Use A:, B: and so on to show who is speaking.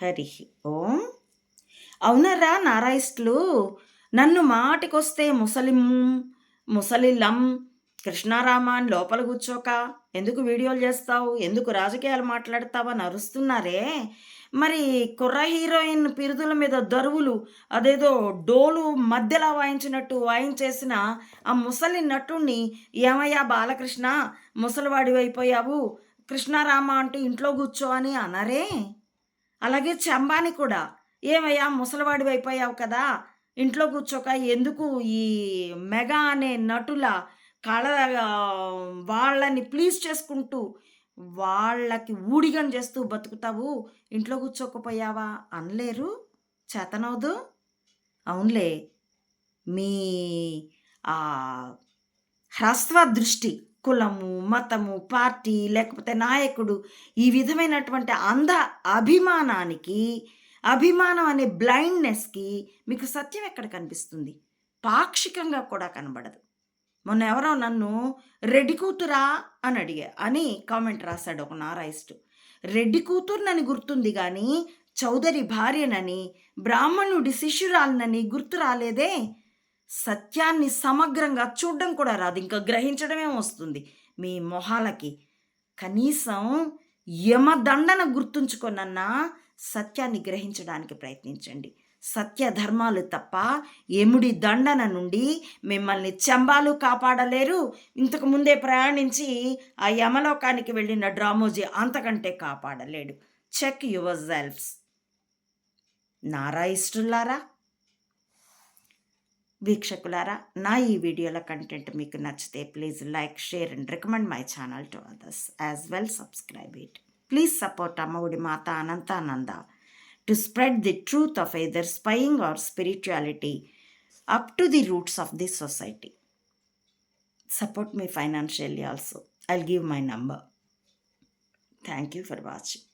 A: హరి ఓం. అవునరా నారాయిస్టులు నన్ను మాటికొస్తే ముసలిం ముసలిలం కృష్ణారామ అని లోపల కూర్చోక ఎందుకు వీడియోలు చేస్తావు? ఎందుకు రాజకీయాలు మాట్లాడతావు అని అరుస్తున్నారే? మరి కుర్ర హీరోయిన్ పిరుదుల మీద దరువులు అదేదో డోలు మధ్యలో వాయించినట్టు వాయించేసిన ఆ ముసలి నటుణ్ణి ఏమయ్యా బాలకృష్ణ? ముసలివాడివైపోయావు. కృష్ణారామ అంటూ ఇంట్లో కూర్చో అని అనరే? అలాగే చంబాని కూడా ఏమయ్యా ముసలివాడి అయిపోయావు కదా ఇంట్లో కూర్చోక ఎందుకు ఈ మెగా అనే నటుల కళ వాళ్ళని ప్లీజ్ చేసుకుంటూ వాళ్ళకి ఊడిగం చేస్తూ బతుకుతావు ఇంట్లో కూర్చోకపోయావా? అనలేరు చేతనవదు. అవునులే మీ హ్రస్వ దృష్టి కులము మతము పార్టీ లేకపోతే నాయకుడు ఈ విధమైనటువంటి అంధ అభిమానానికి అభిమానం అనే బ్లైండ్నెస్కి మీకు సత్యం ఎక్కడ కనిపిస్తుంది? పాక్షికంగా కూడా కనబడదు. మొన్న ఎవరో నన్ను రెడ్డి కూతురా అని అడిగా అని కామెంట్ రాశాడు ఒక నారాయిస్టు. రెడ్డి కూతుర్నని గుర్తుంది కానీ చౌదరి భార్యనని బ్రాహ్మణుడి శిష్యురాలనని గుర్తు రాలేదే? సత్యాన్ని సమగ్రంగా చూడడం కూడా రాదు. ఇంకా గ్రహించడమే వస్తుంది మీ మొహాలకి. కనీసం యమదండన గుర్తుంచుకొనన్నా సత్యాన్ని గ్రహించడానికి ప్రయత్నించండి. సత్య ధర్మాలు తప్ప ఎముడి దండన నుండి మిమ్మల్ని చెంబాలు కాపాడలేరు. ఇంతకు ముందే ప్రయాణించి ఆ యమలోకానికి వెళ్ళిన డ్రామోజీ అంతకంటే కాపాడలేడు. చెక్ యువర్ సెల్ఫ్స్ నారా ఇష్టలారా వీక్షకులారా నా ఈ వీడియోల కంటెంట్ మీకు నచ్చితే please like share and recommend my channel to others as well subscribe it. Please support Amma Vodi Mata Anantananda to spread the truth of either spying or spirituality up to the roots of the society. Support me financially also. I give my number. Thank you for watching.